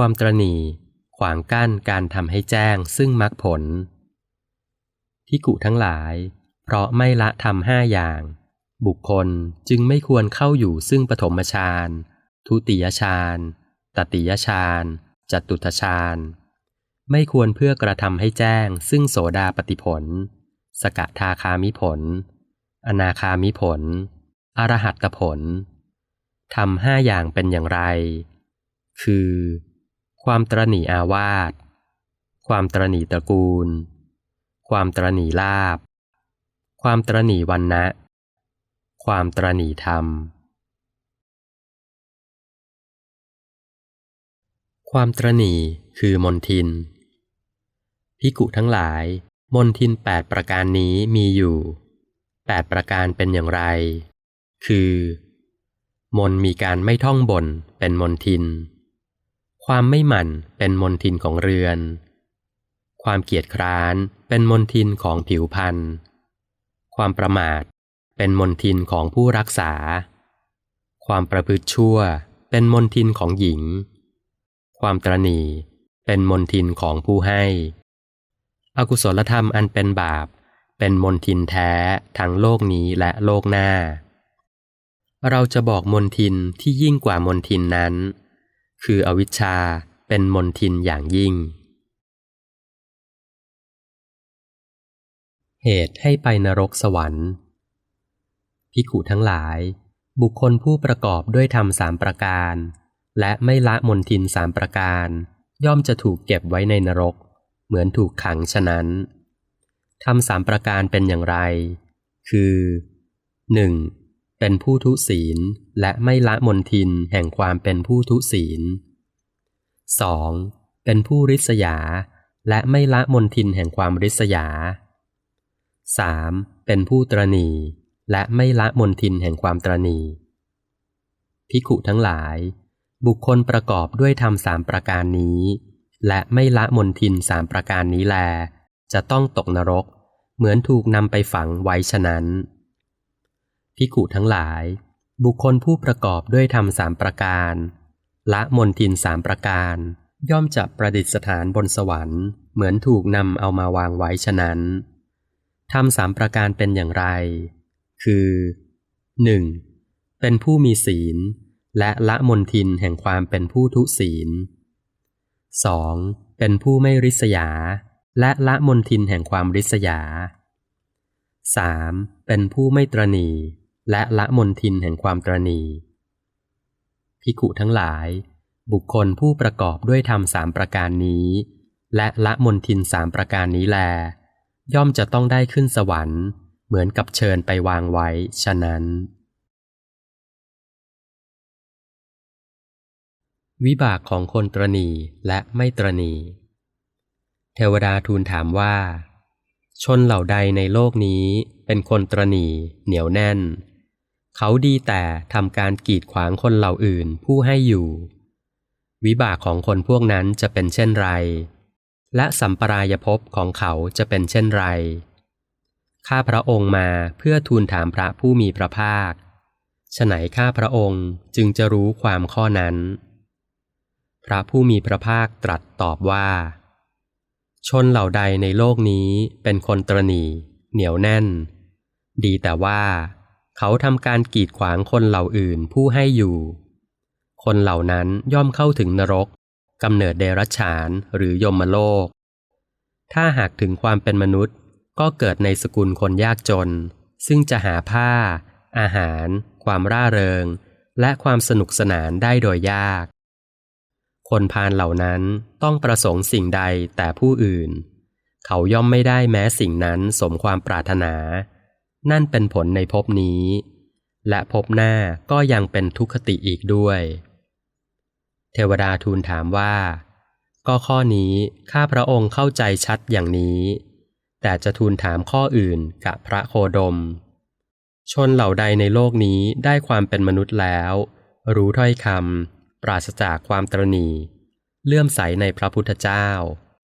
ความตรณีขวางกั้นการทำให้แจ้งซึ่งมรรคผลพิกุทั้งหลาย เพราะไม่ละทำห้าอย่าง บุคคลจึงไม่ควรเข้าอยู่ซึ่งปฐมฌานทุติยฌานตติยฌานจตุตฌานไม่ควรเพื่อกระทำให้แจ้ง ซึ่งโสดาปฏิผล สกทาคามิผล อนาคามิผล อรหัตผลทำห้าอย่างเป็นอย่างไร คือ ความตรณีอาวาส ความตรณีตระกูล ความตรณีลาบ ความตรณีวันนะ ความตรณีธรรม ความตรณีคือมนทิน พิกุทั้งหลาย มนทินแปดประการนี้มีอยู่แปดประการเป็นอย่างไร คือ มนมีการไม่ท่องบนเป็นมนทิน ความไม่หมั่นเป็นมนทินของเรือน ความเกียจคร้านเป็นมนทินของผิวพันธ์ความประมาทเป็นมนทินของผู้รักษา ความประพฤติชั่วเป็นมนทินของหญิง ความตรณีเป็นมนทินของผู้ให้ อกุศลธรรมอันเป็นบาป เป็นมนทินแท้ทั้งโลกนี้และโลกหน้า เราจะบอกมนทินที่ยิ่งกว่ามนทินนั้น คืออวิชชาเป็นมนทินอย่างยิ่ง เหตุให้ไปนรกสวรรค์พิขุทั้งหลาย บุคคลผู้ประกอบด้วยธรรมสามประการ และไม่ละมนทินสามประการ ย่อมจะถูกเก็บไว้ในนรก เหมือนถูกขังฉะนั้นทำสามประการเป็นอย่างไร คือ 1. เป็นผู้ทุศีลและไม่ละมนทินแห่งความเป็นผู้ทุศีล 2. เป็นผู้ริษยา และไม่ละมนทินแห่งความริษยา 3. เป็นผู้ตรณีและไม่ละมนทินแห่งความตรณีพิขุทั้งหลาย บุคคลประกอบด้วยธรรมสามประการนี้ และไม่ละมนทินสามประการนี้แล จะต้องตกนรก เหมือนถูกนำไปฝังไว้ฉะนั้น พิกุทั้งหลาย บุคคลผู้ประกอบด้วยธรรมสามประการ ละมนทินสามประการ ย่อมจะประดิษฐานบนสวรรค์ เหมือนถูกนำเอามาวางไว้ฉะนั้นทำสามประการเป็นอย่างไร คือ 1. เป็นผู้มีศีล และละมนทินแห่งความเป็นผู้ทุศีล 2. เป็นผู้ไม่ริษยา และละมนทินแห่งความริษยา 3. เป็นผู้ไม่ตรณี และละมนทินแห่งความตรณีพิขุทั้งหลาย บุคคลผู้ประกอบด้วยธรรมสามประการนี้ และละมนทินสามประการนี้แล ย่อมจะต้องได้ขึ้นสวรรค์ เหมือนกับเชิญไปวางไว้ ฉะนั้น วิบากของคนตรณีและไม่ตรณี เทวดาทูลถามว่า ชนเหล่าใดในโลกนี้เป็นคนตรณีเหนียวแน่น เขาดีแต่ทำการกีดขวางคนเหล่าอื่นผู้ให้อยู่ วิบากของคนพวกนั้นจะเป็นเช่นไร และสัมปรายภพของเขาจะเป็นเช่นไร ข้าพระองค์มาเพื่อทูลถามพระผู้มีพระภาคฉไหนข้าพระองค์จึงจะรู้ความข้อนั้น พระผู้มีพระภาคตรัสตอบว่า ชนเหล่าใดในโลกนี้เป็นคนตรณีเหนียวแน่น ดีแต่ว่า เขาทำการกีดขวางคนเหล่าอื่นผู้ให้อยู่ คนเหล่านั้นย่อมเข้าถึงนรกกำเนิดเดรัจฉานหรือยมโลก ถ้าหากถึงความเป็นมนุษย์ก็เกิดในสกุลคนยากจน ซึ่งจะหาผ้า อาหาร ความร่าเริง และความสนุกสนานได้โดยยาก คนพาลเหล่านั้นต้องประสงค์สิ่งใดแต่ผู้อื่น เขาย่อมไม่ได้แม้สิ่งนั้นสมความปรารถนา นั่นเป็นผลในภพนี้ และภพหน้าก็ยังเป็นทุกขติอีกด้วย เทวดาทูลถามว่า ก็ข้อนี้ข้าพระองค์เข้าใจชัดอย่างนี้ แต่จะทูลถามข้ออื่นกับพระโคดม ชนเหล่าใดในโลกนี้ได้ความเป็นมนุษย์แล้ว รู้ถ้อยคำปราศจากความตรณีเลื่อมใสในพระพุทธเจ้า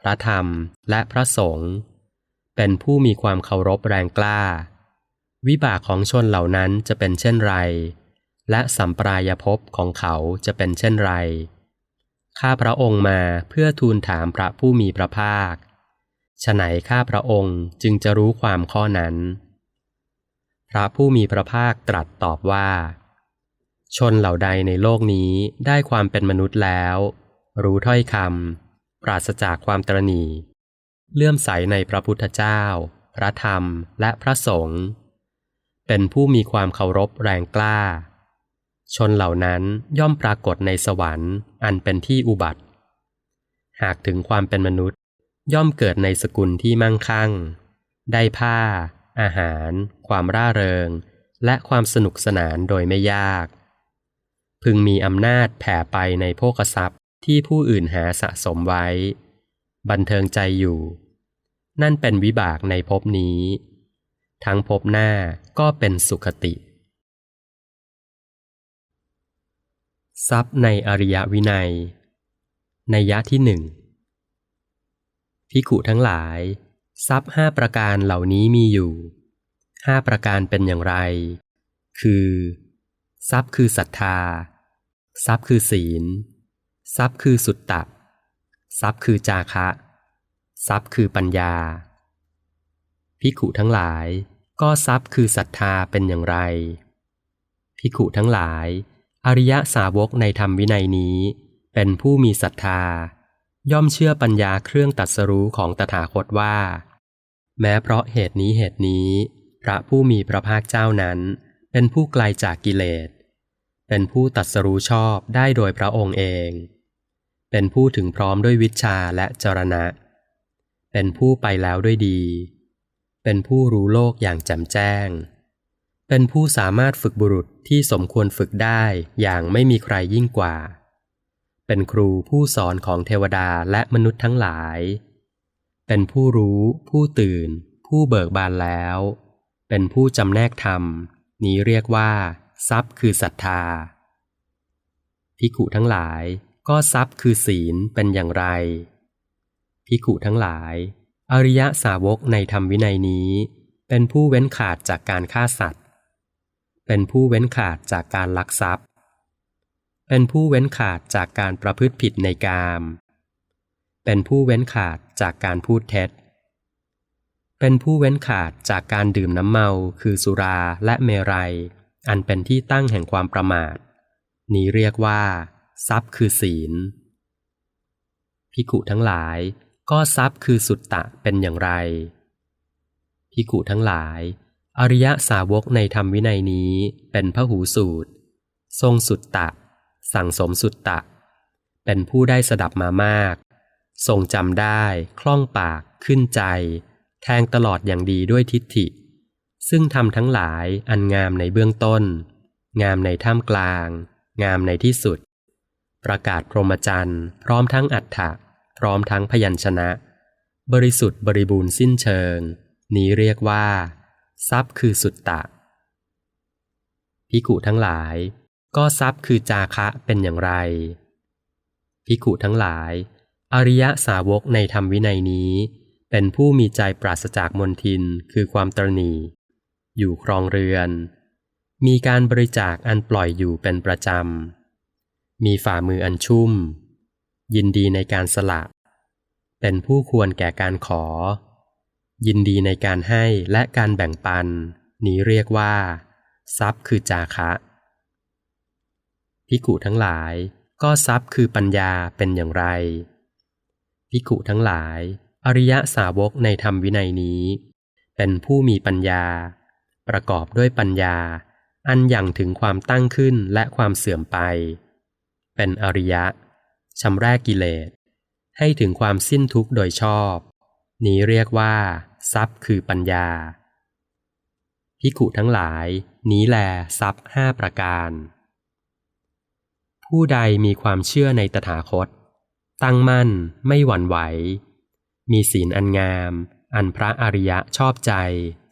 พระธรรมและพระสงฆ์เป็นผู้มีความเคารพแรงกล้า วิบากของชนเหล่านั้นจะเป็นเช่นไร และสัมปรายภพของเขาจะเป็นเช่นไร ข้าพระองค์มาเพื่อทูลถามพระผู้มีพระภาคฉไหนข้าพระองค์จึงจะรู้ความข้อนั้น พระผู้มีพระภาคตรัสตอบว่า ชนเหล่าใดในโลกนี้ได้ความเป็นมนุษย์แล้ว รู้ถ้อยคำปราศจากความตรณีเลื่อมใสในพระพุทธเจ้า พระธรรมและพระสงฆ์ เป็นผู้มีความเคารพแรงกล้า ชนเหล่านั้นย่อมปรากฏในสวรรค์อันเป็นที่อุบัติ หากถึงความเป็นมนุษย์ ย่อมเกิดในสกุลที่มั่งคั่ง ได้ผ้า อาหาร ความร่าเริง และความสนุกสนานโดยไม่ยาก พึงมีอำนาจแผ่ไปในโภคทรัพย์ที่ผู้อื่นหาสะสมไว้ บันเทิงใจอยู่ นั่นเป็นวิบากในภพนี้ ทั้งภพหน้าก็เป็นสุขติ ทรัพย์ในอริยวินัย ในยะที่หนึ่งพิขุทั้งหลาย ทรัพย์ห้าประการเหล่านี้มีอยู่ห้าประการเป็นอย่างไร คือ ทรัพย์คือศรัทธา ทรัพย์คือศีล ทรัพย์คือสุตตะ ทรัพย์คือจาคะ ทรัพย์คือปัญญาพิขุทั้งหลาย ก็ทรัพย์คือศรัทธาเป็นอย่างไรพิขุทั้งหลาย อริยสาวกในธรรมวินัยนี้ เป็นผู้มีศรัทธา ย่อมเชื่อปัญญาเครื่องตัดสรู้ของตถาคตว่า แม้เพราะเหตุนี้เหตุนี้ พระผู้มีพระภาคเจ้านั้น เป็นผู้ไกลจากกิเลส เป็นผู้ตัดสรู้ชอบได้โดยพระองค์เอง เป็นผู้ถึงพร้อมด้วยวิชาและจรณะ เป็นผู้ไปแล้วด้วยดี เป็นผู้รู้โลกอย่างแจ่มแจ้ง เป็นผู้สามารถฝึกบุรุษที่สมควรฝึกได้อย่างไม่มีใครยิ่งกว่า เป็นครูผู้สอนของเทวดาและมนุษย์ทั้งหลาย เป็นผู้รู้ ผู้ตื่น ผู้เบิกบานแล้ว เป็นผู้จำแนกธรรม นี้เรียกว่า ทรัพย์คือศรัทธาพิขุทั้งหลายก็ทรัพย์คือศีลเป็นอย่างไรพิขุทั้งหลาย อริยสาวกในธรรมวินัยนี้ เป็นผู้เว้นขาดจากการฆ่าสัตว์ เป็นผู้เว้นขาดจากการลักทรัพย์ เป็นผู้เว้นขาดจากการประพฤติผิดในกาม เป็นผู้เว้นขาดจากการพูดเท็จ เป็นผู้เว้นขาดจากการดื่มน้ำเมา คือสุราและเมรัย อันเป็นที่ตั้งแห่งความประมาท นี้เรียกว่า ทรัพย์คือศีลพิขุทั้งหลาย ก็ทรัพย์คือสุตตะเป็นอย่างไรพิขุทั้งหลาย อริยสาวกในธรรมวินัยนี้เป็นพระหูสูตร ทรงสุตตะ สั่งสมสุตตะ เป็นผู้ได้สดับมามาก ทรงจำได้ คล่องปาก ขึ้นใจ แทงตลอดอย่างดีด้วยทิฏฐิ ซึ่งทำทั้งหลายอันงามในเบื้องต้น งามในท่ามกลาง งามในที่สุด ประกาศพรหมจรรย์ พร้อมทั้งอัฏฐะ ร้อมทั้งพยัญชนะ บริสุทธิ์บริบูรณ์สิ้นเชิง นี้เรียกว่า ทรัพย์คือสุตตะพิกุทั้งหลาย ก็ทรัพย์คือจาคะเป็นอย่างไรพิขุทั้งหลาย อริยสาวกในธรรมวินัยนี้ เป็นผู้มีใจปราศจากมนทินคือความตรณีอยู่ครองเรือน มีการบริจาคอันปล่อยอยู่เป็นประจำ มีฝ่ามืออันชุ่ม ยินดีในการสละ เป็นผู้ควรแก่การขอ ยินดีในการให้และการแบ่งปัน นี้เรียกว่า ทรัพย์คือจาคะพิกุทั้งหลายก็ทรัพย์คือปัญญาเป็นอย่างไรพิกุทั้งหลาย อริยสาวกในธรรมวินัยนี้ เป็นผู้มีปัญญา ประกอบด้วยปัญญา อันอย่างถึงความตั้งขึ้นและความเสื่อมไป เป็นอริยะ ชำรกกิเลส ให้ถึงความสิ้นทุกข์โดยชอบ นี้เรียกว่า ทรัพย์คือปัญญาพิกุทั้งหลาย นี้แลทรัพย์ห้าประการ ผู้ใดมีความเชื่อในตถาคต ตั้งมั่นไม่หวั่นไหว มีศีลอันงาม อันพระอริยะชอบใจ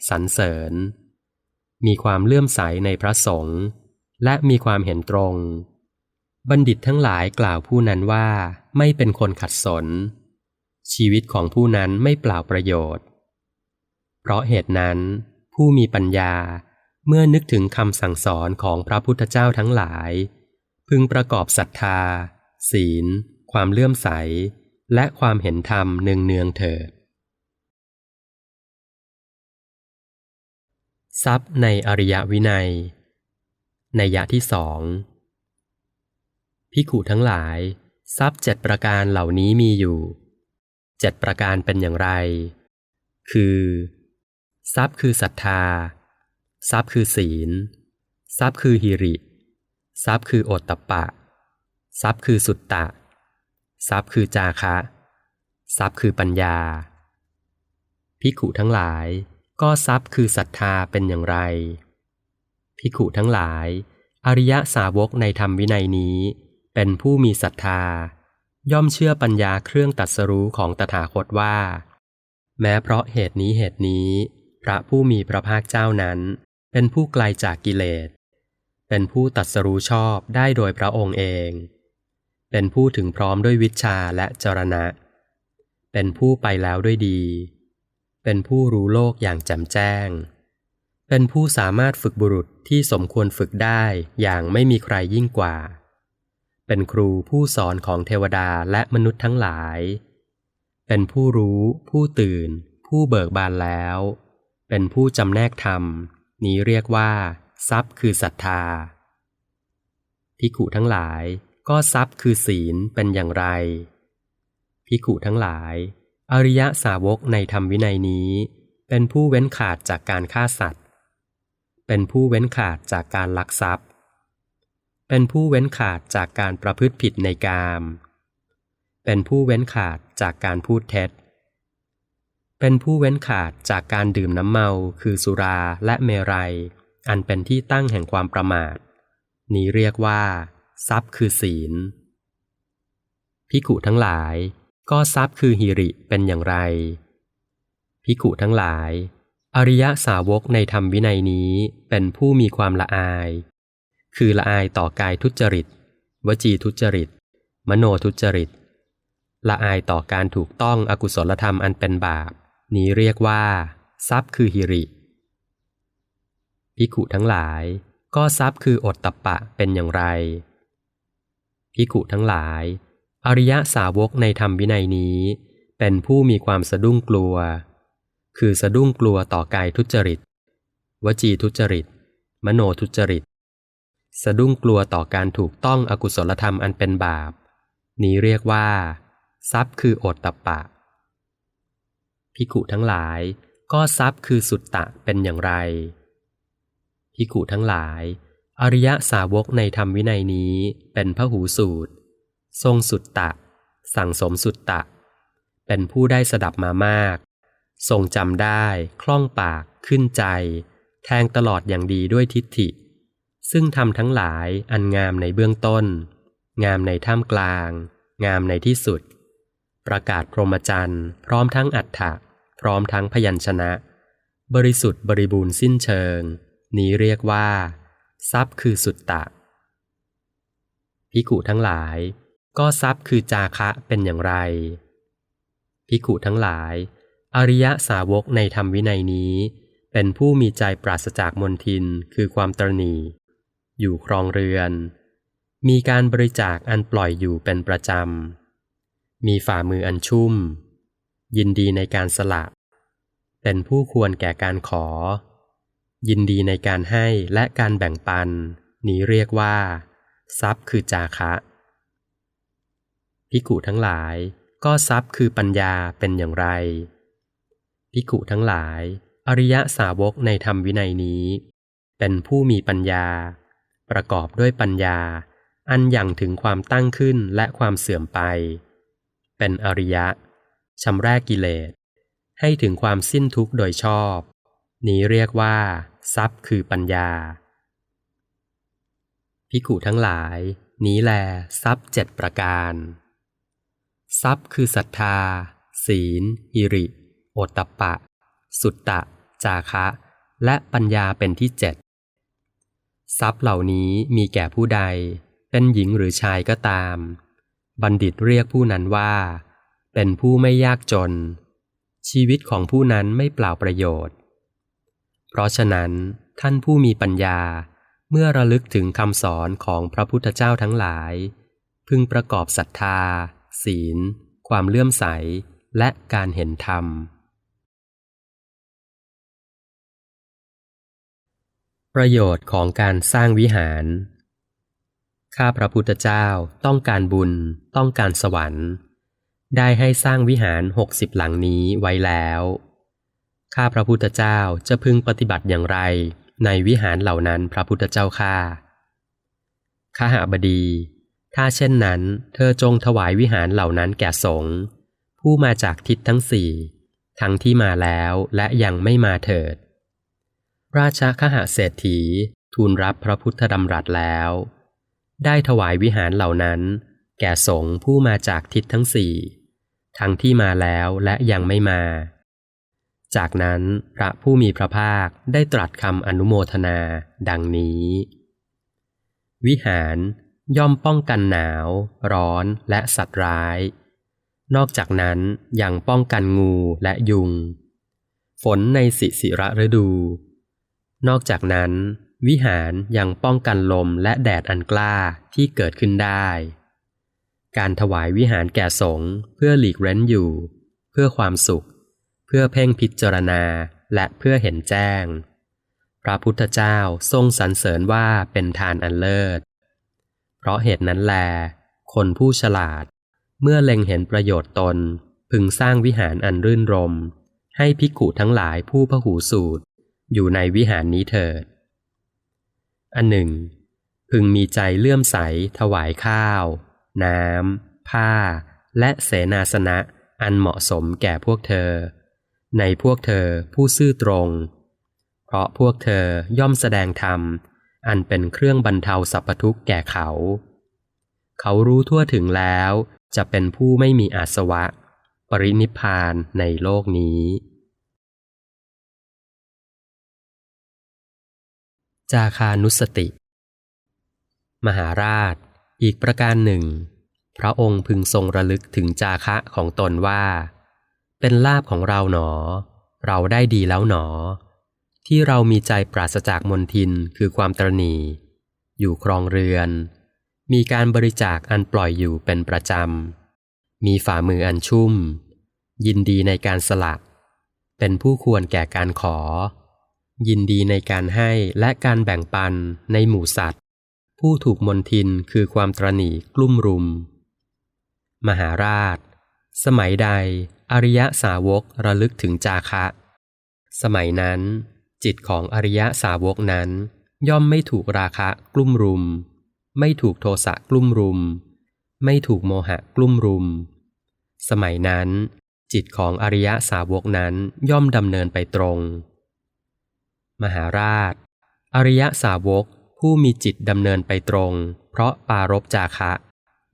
สรรเสริญ มีความเลื่อมใสในพระสงฆ์และมีความเห็นตรง บัณฑิตทั้งหลายกล่าวผู้นั้นว่าไม่เป็นคนขัดสน ชีวิตของผู้นั้นไม่เปล่าประโยชน์ เพราะเหตุนั้น ผู้มีปัญญาเมื่อนึกถึงคำสั่งสอนของพระพุทธเจ้าทั้งหลาย พึงประกอบศรัทธา ศีล ความเลื่อมใส และความเห็นธรรมเนืองเนืองเถิดทรัพย์ในอริยวินัย ในยะที่สอง พิขุทั้งหลาย ทรัพย์เจ็ดประการเหล่านี้มีอยู่เจ็ดประการเป็นอย่างไร คือ ทรัพย์คือศรัทธา ทรัพย์คือศีล ทรัพย์คือหิริ ทรัพย์คือโอตตปปะ ทรัพย์คือสุตตะ ทรัพย์คือจาคะ ทรัพย์คือปัญญา พิขุทั้งหลาย ก็ทรัพย์คือศรัทธาเป็นอย่างไร พิขุทั้งหลาย อริยสาวกในธรรมวินัยนี้ เป็นผู้มีศรัทธา ย่อมเชื่อปัญญาเครื่องตัดสรู้ของตถาคตว่า แม้เพราะเหตุนี้เหตุนี้ พระผู้มีพระภาคเจ้านั้น เป็นผู้ไกลจากกิเลส เป็นผู้ตัดสรู้ชอบได้โดยพระองค์เอง เป็นผู้ถึงพร้อมด้วยวิชาและจรณะ เป็นผู้ไปแล้วด้วยดี เป็นผู้รู้โลกอย่างแจ่มแจ้งเป็นผู้สามารถฝึกบุรุษที่สมควรฝึกได้อย่างไม่มีใครยิ่งกว่า เป็นครูผู้สอนของเทวดาและมนุษย์ทั้งหลาย เป็นผู้รู้ ผู้ตื่น ผู้เบิกบานแล้ว เป็นผู้จำแนกธรรม นี้เรียกว่า ทรัพย์คือศรัทธาพิขุทั้งหลายก็ทรัพย์คือศีลเป็นอย่างไรพิขุทั้งหลาย อริยสาวกในธรรมวินัยนี้ เป็นผู้เว้นขาดจากการฆ่าสัตว์ เป็นผู้เว้นขาดจากการลักทรัพย์ เป็นผู้เว้นขาดจากการประพฤติผิดในกาม เป็นผู้เว้นขาดจากการพูดเท็จ เป็นผู้เว้นขาดจากการดื่มน้ำเมา คือสุราและเมรัย อันเป็นที่ตั้งแห่งความประมาท นี้เรียกว่า ทรัพย์คือศีล พิขุทั้งหลาย ก็ทรัพย์คือหิริเป็นอย่างไร พิขุทั้งหลาย อริยสาวกในธรรมวินัยนี้เป็นผู้มีความละอาย คือละอายต่อกายทุจริต วจีทุจริต มโนทุจริต ละอายต่อการถูกต้องอกุศลธรรมอันเป็นบาป นี้เรียกว่า ทรัพย์คือหิริพิขุทั้งหลาย ก็ทรัพย์คืออดตัปปะเป็นอย่างไรพิขุทั้งหลาย อริยะสาวกในธรรมวินัยนี้ เป็นผู้มีความสะดุ้งกลัว คือสะดุ้งกลัวต่อกายทุจริต วจีทุจริต มโนทุจริต สะดุ้งกลัวต่อการถูกต้องอกุศลธรรมอันเป็นบาป นี้เรียกว่า ทรัพย์คือโอตตัปปะ พิกุทั้งหลายก็ทรัพย์คือสุตตะเป็นอย่างไร พิกุทั้งหลาย อริยสาวกในธรรมวินัยนี้เป็นพระหูสูตร ทรงสุตตะ สั่งสมสุตตะ เป็นผู้ได้สดับมามาก ทรงจำได้ คล่องปาก ขึ้นใจ แทงตลอดอย่างดีด้วยทิฏฐิ ซึ่งทำทั้งหลายอันงามในเบื้องต้น งามในท่ามกลาง งามในที่สุด ประกาศพรหมจรรย์ พร้อมทั้งอัฏฐะพร้อมทั้งพยัญชนะ บริสุทธิ์บริบูรณ์สิ้นเชิง นี้เรียกว่า ทรัพย์คือสุตตะพิกุทั้งหลาย ก็ทรัพย์คือจาคะเป็นอย่างไรพิกุทั้งหลาย อริยสาวกในธรรมวินัยนี้ เป็นผู้มีใจปราศจากมนทินคือความตรณี อยู่ครองเรือน มีการบริจาคอันปล่อยอยู่เป็นประจำ มีฝ่ามืออันชุ่ม ยินดีในการสละ เป็นผู้ควรแก่การขอ ยินดีในการให้และการแบ่งปัน นี้เรียกว่า ทรัพย์คือจาคะ พิกุทั้งหลายก็ทรัพย์คือปัญญาเป็นอย่างไร พิกุทั้งหลาย อริยสาวกในธรรมวินัยนี้ เป็นผู้มีปัญญา ประกอบด้วยปัญญา อันยังถึงความตั้งขึ้นและความเสื่อมไป เป็นอริยะชำรกกิเลส ให้ถึงความสิ้นทุกข์โดยชอบ นี้เรียกว่า ทรัพย์คือปัญญา พิกุทั้งหลาย นี้แลทรัพย์เจ็ดประการ ทรัพย์คือศรัทธา ศีลหิริ โอตตัปปะ สุตตะ จาคะ และปัญญาเป็นที่เจ็ด ทรัพย์เหล่านี้มีแก่ผู้ใด เป็นหญิงหรือชายก็ตาม บัณฑิตเรียกผู้นั้นว่า เป็นผู้ไม่ยากจน ชีวิตของผู้นั้นไม่เปล่าประโยชน์ เพราะฉะนั้นท่านผู้มีปัญญาเมื่อระลึกถึงคำสอนของพระพุทธเจ้าทั้งหลาย พึงประกอบศรัทธา ศีล ความเลื่อมใส และการเห็นธรรม ประโยชน์ของการสร้างวิหาร ข้าพระพุทธเจ้าต้องการบุญ ต้องการสวรรค์ ได้ให้สร้างวิหารหกสิบหลังนี้ไว้แล้ว ข้าพระพุทธเจ้าจะพึงปฏิบัติอย่างไร ในวิหารเหล่านั้นพระพุทธเจ้าข้าข้าหาบดี ถ้าเช่นนั้น เธอจงถวายวิหารเหล่านั้นแก่สงฆ์ผู้มาจากทิศทั้งสี่ ทั้งที่มาแล้วและยังไม่มาเถิด ราชคหเศรษฐีทูลรับพระพุทธดำรัสแล้ว ได้ถวายวิหารเหล่านั้น แก่สงฆ์ผู้มาจากทิศทั้งสี่ทั้งที่มาแล้วและยังไม่มา จากนั้นพระผู้มีพระภาคได้ตรัสคำอนุโมทนา ดังนี้ วิหารย่อมป้องกันหนาว ร้อนและสัตว์ร้าย นอกจากนั้นยังป้องกันงูและยุง ฝนในสิสิระฤดู นอกจากนั้น วิหารยังป้องกันลมและแดดอันกล้าที่เกิดขึ้นได้ การถวายวิหารแก่สงฆ์เพื่อหลีกเร้นอยู่ เพื่อความสุข เพื่อเพ่งพิจารณาและเพื่อเห็นแจ้ง พระพุทธเจ้าทรงสรรเสริญว่าเป็นทานอันเลิศ เพราะเหตุนั้นแล คนผู้ฉลาด เมื่อเล็งเห็นประโยชน์ตนพึงสร้างวิหารอันรื่นรม ให้ภิกุทั้งหลายผู้พหูสูตร อยู่ในวิหารนี้เถิด อันหนึ่ง พึงมีใจเลื่อมใสถวายข้าว น้ำ ผ้า และเสนาสนะอันเหมาะสมแก่พวกเธอ ในพวกเธอผู้ซื่อตรง เพราะพวกเธอย่อมแสดงธรรม อันเป็นเครื่องบรรเทาสัพพทุกข์แก่เขา เขารู้ทั่วถึงแล้วจะเป็นผู้ไม่มีอาสวะ ปรินิพพานในโลกนี้ จาคานุสติ มหาราช อีกประการหนึ่ง พระองค์พึงทรงระลึกถึงจาคะของตนว่า เป็นลาบของเราหนอ เราได้ดีแล้วหนอ ที่เรามีใจปราศจากมนทินคือความตรณีอยู่ครองเรือน มีการบริจาคอันปล่อยอยู่เป็นประจำ มีฝ่ามืออันชุ่ม ยินดีในการสละ เป็นผู้ควรแก่การขอ ยินดีในการให้และการแบ่งปันในหมู่สัตว์ ผู้ถูกมนทินคือความตรณีกลุ่มรุม มหาราช สมัยใด อริยสาวกระลึกถึงจาคะ สมัยนั้น จิตของอริยสาวกนั้น ย่อมไม่ถูกราคะกลุ่มรุม ไม่ถูกโทสะกลุ่มรุม ไม่ถูกโมหะกลุ่มรุม สมัยนั้น จิตของอริยสาวกนั้นย่อมดำเนินไปตรง มหาราช อริยสาวกผู้มีจิตดำเนินไปตรง เพราะปารบจาคะ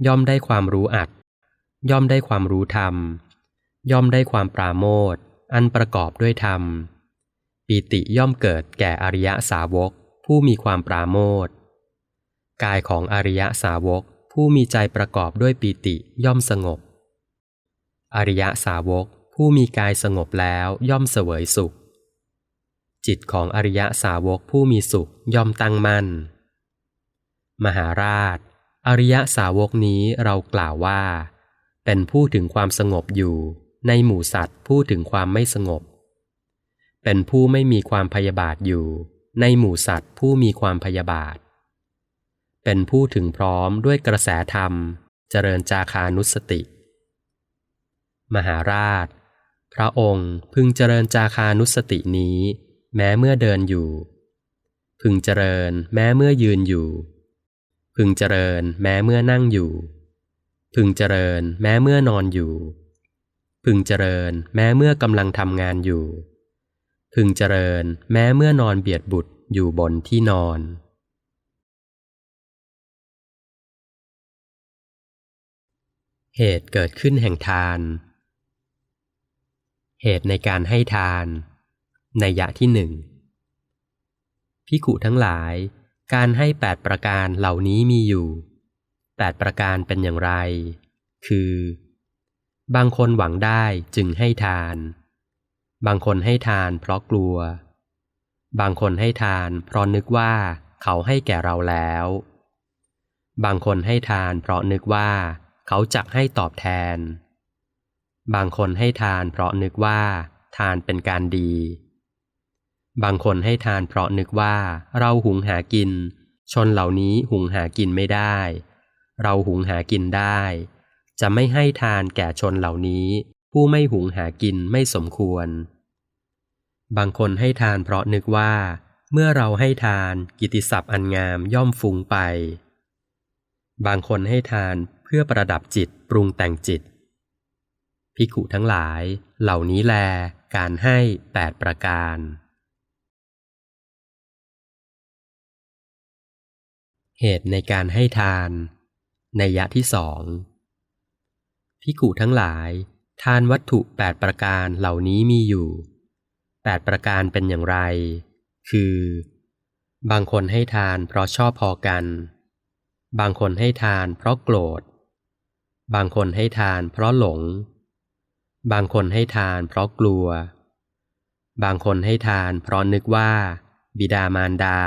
ย่อมได้ความรู้อัด ย่อมได้ความรู้ธรรม ย่อมได้ความปราโมทอันประกอบด้วยธรรม ปีติย่อมเกิดแก่อริยสาวก ผู้มีความปราโมทกายของอริยสาวก ผู้มีใจประกอบด้วยปีติย่อมสงบ อริยสาวก ผู้มีกายสงบแล้วย่อมเสวยสุข จิตของอริยสาวกผู้มีสุขย่อมตั้งมั่น มหาราช อริยสาวกนี้เรากล่าวว่า เป็นผู้ถึงความสงบอยู่ในหมู่สัตว์ผู้ถึงความไม่สงบ เป็นผู้ไม่มีความพยาบาทอยู่ ในหมู่สัตว์ผู้มีความพยาบาท เป็นผู้ถึงพร้อมด้วยกระแสธรรม เจริญจาคานุสติ มหาราช พระองค์พึงเจริญจาคานุสตินี้ แม้เมื่อเดินอยู่ พึงเจริญ แม้เมื่อยืนอยู่ พึงเจริญ แม้เมื่อนั่งอยู่ พึงเจริญ แม้เมื่อนอนอยู่ พึงเจริญ แม้เมื่อกำลังทำงานอยู่ พึงเจริญ แม้เมื่อนอนเบียดบุตรอยู่บนที่นอนเหตุเกิดขึ้นแห่งทาน เหตุในการให้ทาน ในยะที่หนึ่งพิขุทั้งหลาย การให้แปดประการเหล่านี้มีอยู่แปดประการเป็นอย่างไร คือ บางคนหวังได้จึงให้ทาน บางคนให้ทานเพราะกลัว บางคนให้ทานเพราะนึกว่าเขาให้แก่เราแล้ว บางคนให้ทานเพราะนึกว่าเขาจักให้ตอบแทน บางคนให้ทานเพราะนึกว่าทานเป็นการดี บางคนให้ทานเพราะนึกว่าเราหุงหากิน ชนเหล่านี้หุงหากินไม่ได้ เราหุงหากินได้ จะไม่ให้ทานแก่ชนเหล่านี้ ผู้ไม่หุงหากินไม่สมควร บางคนให้ทานเพราะนึกว่า เมื่อเราให้ทานกิตติศัพท์อันงามย่อมฟุ้งไป บางคนให้ทานเพื่อประดับจิตปรุงแต่งจิตภิกขุทั้งหลาย เหล่านี้แล การให้แปดประการ เหตุในการให้ทาน ในยะที่สองภิกุทั้งหลาย ทานวัตถุแปดประการเหล่านี้มีอยู่แปดประการเป็นอย่างไร คือ บางคนให้ทานเพราะชอบพอกัน บางคนให้ทานเพราะโกรธ บางคนให้ทานเพราะหลง บางคนให้ทานเพราะกลัว บางคนให้ทานเพราะนึกว่า บิดามารดา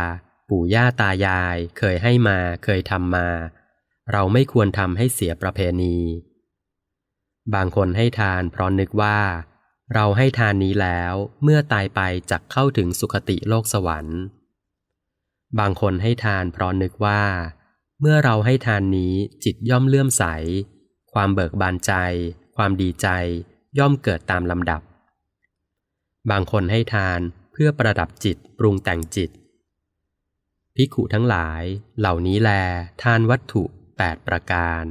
ปู่ย่าตายายเคยให้มาเคยทำมา เราไม่ควรทำให้เสียประเพณี บางคนให้ทานเพราะนึกว่า เราให้ทานนี้แล้วเมื่อตายไปจักเข้าถึงสุคติโลกสวรรค์ บางคนให้ทานเพราะนึกว่า เมื่อเราให้ทานนี้จิตย่อมเลื่อมใส ความเบิกบานใจ ความดีใจ ย่อมเกิดตามลำดับ บางคนให้ทานเพื่อประดับจิตปรุงแต่งจิต ภิกขุทั้งหลาย เหล่านี้แล ทานวัตถุแปดประการ